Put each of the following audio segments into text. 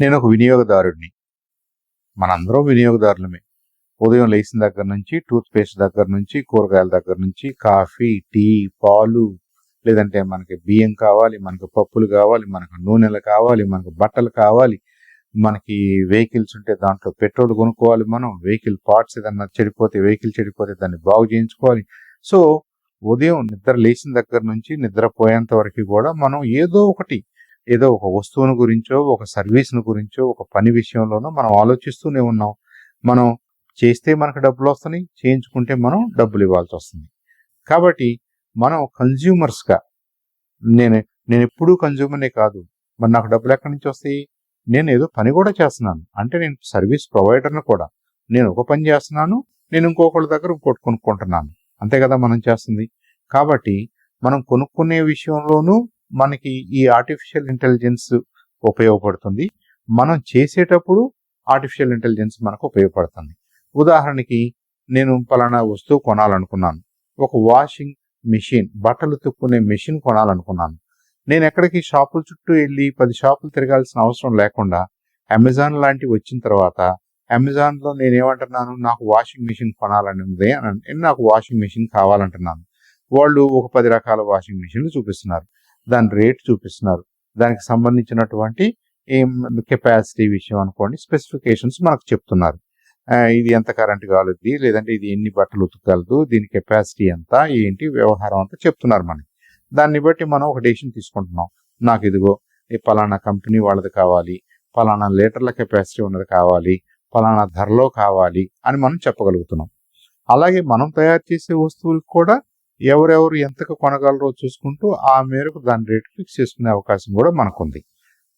నేను ఒక వినియోగదారుడిని. మనందరం వినియోగదారులమే. ఉదయం లేచిన దగ్గర నుంచి టూత్పేస్ట్ దగ్గర నుంచి కూరగాయల దగ్గర నుంచి కాఫీ టీ పాలు లేదంటే మనకి బియ్యం కావాలి మనకు పప్పులు కావాలి మనకు నూనెలు కావాలి మనకు బట్టలు కావాలి మనకి వెహికల్స్ ఉంటే దాంట్లో పెట్రోల్ కొనుక్కోవాలి మనం వెహికల్ పార్ట్స్ ఏదన్నా చెడిపోతే వెహికల్ చెడిపోతే దాన్ని బాగు చేయించుకోవాలి. సో ఉదయం నిద్ర లేచిన దగ్గర నుంచి నిద్రపోయేంత వరకు కూడా మనం ఏదో ఒకటి ఏదో ఒక వస్తువును గురించో ఒక సర్వీస్ను గురించో ఒక పని విషయంలోనో మనం ఆలోచిస్తూనే ఉన్నాం. మనం చేస్తే మనకు డబ్బులు వస్తున్నాయి చేయించుకుంటే మనం డబ్బులు ఇవ్వాల్సి వస్తుంది కాబట్టి మనం కన్జ్యూమర్స్గా నేను నేను ఎప్పుడూ కన్జ్యూమర్నే కాదు. మరి నాకు డబ్బులు ఎక్కడి నుంచి వస్తాయి? నేను ఏదో పని కూడా చేస్తున్నాను. అంటే నేను సర్వీస్ ప్రొవైడర్ను కూడా. నేను ఒక పని చేస్తున్నాను నేను ఇంకొకళ్ళ దగ్గర ఇంకోటి కొనుక్కుంటున్నాను. అంతే కదా మనం చేస్తుంది. కాబట్టి మనం కొనుక్కునే విషయంలోనూ మనకి ఈ ఆర్టిఫిషియల్ ఇంటెలిజెన్స్ ఉపయోగపడుతుంది. మనం చేసేటప్పుడు ఆర్టిఫిషియల్ ఇంటెలిజెన్స్ మనకు ఉపయోగపడుతుంది. ఉదాహరణకి నేను పలానా వస్తువు కొనాలనుకున్నాను. ఒక వాషింగ్ మెషిన్ బట్టలు తుక్కునే మెషిన్ కొనాలనుకున్నాను. నేను ఎక్కడికి షాపుల చుట్టూ వెళ్ళి పది షాపులు తిరగాల్సిన అవసరం లేకుండా అమెజాన్ లాంటివి వచ్చిన తర్వాత అమెజాన్లో నేను ఏమంటున్నాను నాకు వాషింగ్ మెషిన్ కొనాలని ఉంది అని నాకు వాషింగ్ మెషిన్ కావాలంటున్నాను. వాళ్ళు ఒక పది రకాల వాషింగ్ మెషిన్లు చూపిస్తున్నారు. దాని రేట్ చూపిస్తున్నారు. దానికి సంబంధించినటువంటి కెపాసిటీ విషయం అనుకోండి స్పెసిఫికేషన్స్ మనకు చెప్తున్నారు. ఇది ఎంత కరెంట్ కాలుద్ది లేదంటే ఇది ఎన్ని బట్టలు ఉతకగలదు దీని కెపాసిటీ ఎంత ఏంటి వ్యవహారం అంతా చెప్తున్నారు మనకి. దాన్ని బట్టి మనం ఒక డెసిషన్ తీసుకుంటున్నాం. నాకు ఇదిగో ఈ పలానా కంపెనీ వాళ్ళది కావాలి పలానా లీటర్ల కెపాసిటీ ఉన్నది కావాలి పలానా ధరలో కావాలి అని మనం చెప్పగలుగుతున్నాం. అలాగే మనం తయారు చేసే వస్తువులకు కూడా ఎవరెవరు ఎంతకు కొనగలరో చూసుకుంటూ ఆ మేరకు దాని రేట్ ఫిక్స్ చేసుకునే అవకాశం కూడా మనకుంది.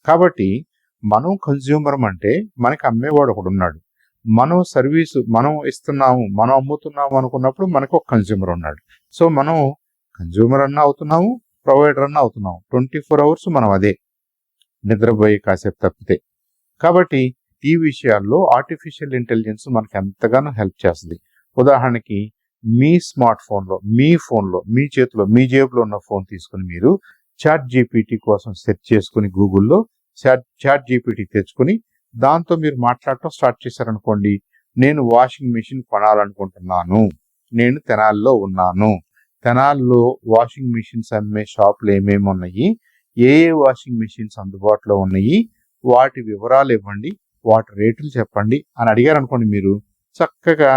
కాబట్టి మనం కన్జ్యూమర్ అంటే మనకి అమ్మేవాడు ఒకడు ఉన్నాడు. మనం సర్వీసు మనం ఇస్తున్నాము మనం అమ్ముతున్నాము అనుకున్నప్పుడు మనకు ఒక కన్జ్యూమర్ ఉన్నాడు. సో మనం కన్జ్యూమర్ అన్న అవుతున్నాము ప్రొవైడర్ అన్న అవుతున్నాము. ట్వంటీ ఫోర్ అవర్స్ మనం అదే నిద్రపోయి కాసేపు తప్పితే. కాబట్టి ఈ విషయాల్లో ఆర్టిఫిషియల్ ఇంటెలిజెన్స్ మనకు ఎంతగానో హెల్ప్ చేస్తుంది. ఉదాహరణకి మీ స్మార్ట్ ఫోన్లో మీ ఫోన్లో మీ చేతిలో మీ జేబులో ఉన్న ఫోన్ తీసుకుని మీరు చాట్ జీపీటీ కోసం సెర్చ్ చేసుకుని గూగుల్లో చాట్ చాట్ జీపీటీ తెచ్చుకుని దాంతో మీరు మాట్లాడటం స్టార్ట్ చేశారనుకోండి నేను వాషింగ్ మెషిన్ కొనాలనుకుంటున్నాను. నేను తెనాల్లో ఉన్నాను. తెనాల్లో వాషింగ్ మెషిన్స్ అమ్మే షాపులు ఏమేమి ఉన్నాయి? ఏ ఏ వాషింగ్ మెషిన్స్ అందుబాటులో ఉన్నాయి? వాటి వివరాలు ఇవ్వండి వాటి రేట్లు చెప్పండి అని అడిగారు అనుకోండి మీరు చక్కగా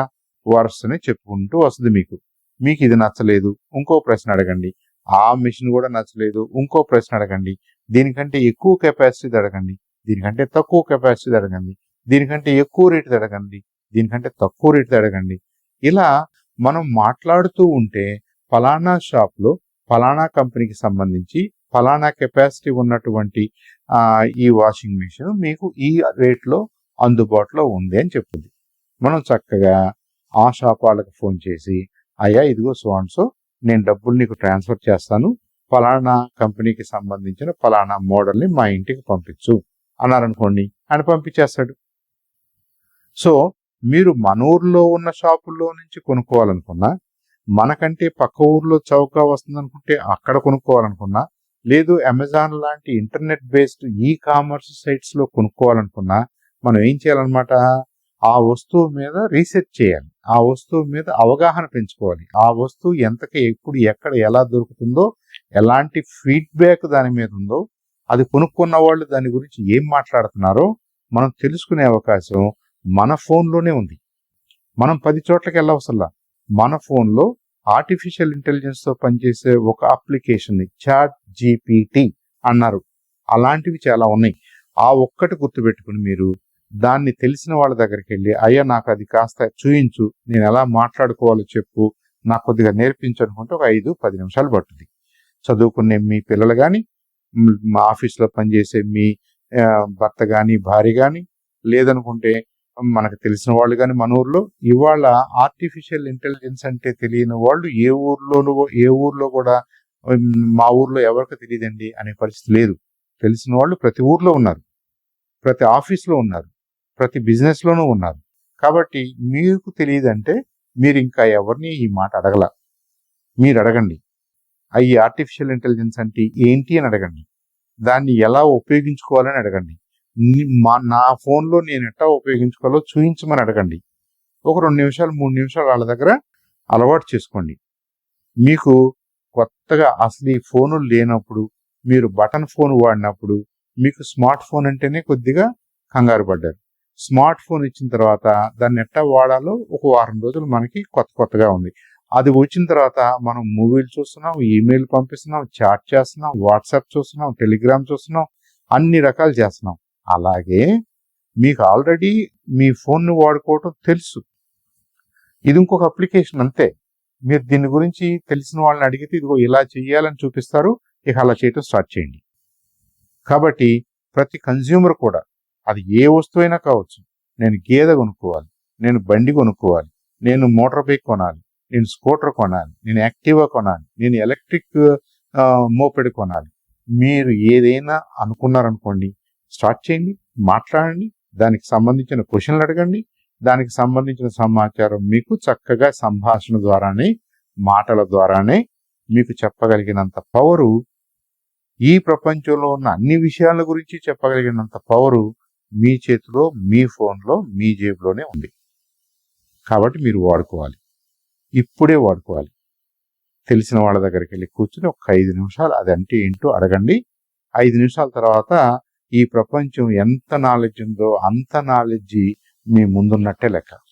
వరుసనే చెప్పుకుంటూ వస్తుంది మీకు. మీకు ఇది నచ్చలేదు ఇంకో ప్రశ్న అడగండి. ఆ మిషన్ కూడా నచ్చలేదు ఇంకో ప్రశ్న అడగండి. దీనికంటే ఎక్కువ కెపాసిటీ అడగండి. దీనికంటే తక్కువ కెపాసిటీ అడగండి. దీనికంటే ఎక్కువ రేటు అడగండి. దీనికంటే తక్కువ రేటు అడగండి. ఇలా మనం మాట్లాడుతూ ఉంటే ఫలానా షాప్లో ఫలానా కంపెనీకి సంబంధించి ఫలానా కెపాసిటీ ఉన్నటువంటి ఈ వాషింగ్ మిషన్ మీకు ఈ రేట్లో అందుబాటులో ఉంది అని చెప్తుంది. మనం చక్కగా ఆ షాప్ వాళ్ళకి ఫోన్ చేసి అయ్యా ఇదిగో సో అండ్ సో నేను డబ్బులు నీకు ట్రాన్స్ఫర్ చేస్తాను. ఫలానా కంపెనీకి సంబంధించిన ఫలానా మోడల్ని మా ఇంటికి పంపించు. అన్నారనుకోండి ఆయన పంపించేస్తాడు. సో మీరు మన ఊర్లో ఉన్న షాపుల్లో నుంచి కొనుక్కోవాలనుకున్నా మనకంటే పక్క ఊర్లో చౌకగా వస్తుంది అనుకుంటే అక్కడ కొనుక్కోవాలనుకున్నా లేదు అమెజాన్ లాంటి ఇంటర్నెట్ బేస్డ్ ఈ కామర్స్ సైట్స్లో కొనుక్కోవాలనుకున్నా మనం ఏం చేయాలన్నమాట? ఆ వస్తువు మీద రీసెర్చ్ చేయాలి. ఆ వస్తువు మీద అవగాహన పెంచుకోవాలి. ఆ వస్తువు ఎంతకి ఎప్పుడు ఎక్కడ ఎలా దొరుకుతుందో ఎలాంటి ఫీడ్బ్యాక్ దాని మీద ఉందో అది కొనుక్కున్న వాళ్ళు దాని గురించి ఏం మాట్లాడుతున్నారో మనం తెలుసుకునే అవకాశం మన ఫోన్లోనే ఉంది. మనం పది చోట్లకి వెళ్ళవసల్లా మన ఫోన్లో ఆర్టిఫిషియల్ ఇంటెలిజెన్స్తో పనిచేసే ఒక అప్లికేషన్ని చాట్ జీపీటీ అన్నారు. అలాంటివి చాలా ఉన్నాయి. ఆ ఒక్కటి గుర్తుపెట్టుకుని మీరు దాన్ని తెలిసిన వాళ్ళ దగ్గరికి వెళ్ళి అయ్యా నాకు అది కాస్త చూయించు నేను ఎలా మాట్లాడుకోవాలో చెప్పు నాకు కొద్దిగా నేర్పించు అనుకుంటే ఒక ఐదు పది నిమిషాలు పట్టుద్ది. చదువుకునే మీ పిల్లలు కానీ మా ఆఫీస్లో పనిచేసే మీ భర్త కానీ భార్య కానీ లేదనుకుంటే మనకు తెలిసిన వాళ్ళు కానీ మన ఊర్లో ఇవాళ ఆర్టిఫిషియల్ ఇంటెలిజెన్స్ అంటే తెలియని వాళ్ళు ఏ ఊర్లోనూ ఏ ఊర్లో కూడా మా ఊర్లో ఎవరికి తెలియదండి అనే పరిస్థితి లేదు. తెలిసిన వాళ్ళు ప్రతి ఊర్లో ఉన్నారు. ప్రతి ఆఫీస్లో ఉన్నారు. ప్రతి బిజినెస్లోనూ ఉన్నారు. కాబట్టి మీకు తెలియదంటే మీరు ఇంకా ఎవరిని ఈ మాట అడగల. మీరు అడగండి. అవి ఆర్టిఫిషియల్ ఇంటెలిజెన్స్ అంటే ఏంటి అని అడగండి. దాన్ని ఎలా ఉపయోగించుకోవాలని అడగండి. మా నా ఫోన్లో నేను ఎట్టా ఉపయోగించుకోవాలో చూపించమని అడగండి. ఒక రెండు నిమిషాలు మూడు నిమిషాలు వాళ్ళ దగ్గర అలవాటు చేసుకోండి. మీకు కొత్తగా అసలు ఈ ఫోనులు లేనప్పుడు మీరు బటన్ ఫోన్ వాడినప్పుడు మీకు స్మార్ట్ ఫోన్ అంటేనే కొద్దిగా కంగారు పడ్డారు. స్మార్ట్ ఫోన్ ఇచ్చిన తర్వాత దాన్ని ఎట్టా వాడాలో ఒక వారం రోజులు మనకి కొత్త కొత్తగా ఉంది. అది వచ్చిన తర్వాత మనం మూవీలు చూస్తున్నాం ఈమెయిల్ పంపిస్తున్నాం చాట్ చేస్తున్నాం వాట్సాప్ చూస్తున్నాం టెలిగ్రామ్ చూస్తున్నాం అన్ని రకాలు చేస్తున్నాం. అలాగే మీకు ఆల్రెడీ మీ ఫోన్ను వాడుకోవటం తెలుసు. ఇది ఇంకొక అప్లికేషన్ అంతే. మీరు దీని గురించి తెలిసిన వాళ్ళని అడిగితే ఇదిగో ఇలా చేయాలని చూపిస్తారు ఇక అలా చేయటం స్టార్ట్ చేయండి. కాబట్టి ప్రతి కన్జ్యూమర్ కూడా అది ఏ వస్తువైనా కావచ్చు. నేను గేదె కొనుక్కోవాలి నేను బండి కొనుక్కోవాలి నేను మోటార్ బైక్ కొనాలి నేను స్కూటర్ కొనాలి నేను యాక్టివా కొనాలి నేను ఎలక్ట్రిక్ మోపెడ్ కొనాలి. మీరు ఏదైనా అనుకున్నారనుకోండి స్టార్ట్ చేయండి మాట్లాడండి దానికి సంబంధించిన క్వశ్చన్లు అడగండి దానికి సంబంధించిన సమాచారం మీకు చక్కగా సంభాషణ ద్వారానే మాటల ద్వారానే మీకు చెప్పగలిగినంత పవరు ఈ ప్రపంచంలో ఉన్న అన్ని విషయాల గురించి చెప్పగలిగినంత పవరు మీ చేతిలో మీ ఫోన్లో మీ జేబులోనే ఉంది. కాబట్టి మీరు వాడుకోవాలి. ఇప్పుడే వాడుకోవాలి. తెలిసిన వాళ్ళ దగ్గరికి వెళ్ళి కూర్చుని ఒక ఐదు నిమిషాలు అది అంటే ఏంటో అడగండి. ఐదు నిమిషాల తర్వాత ఈ ప్రపంచం ఎంత నాలెడ్జ్ ఉందో అంత నాలెడ్జ్ మీ ముందున్నట్టే లెక్క.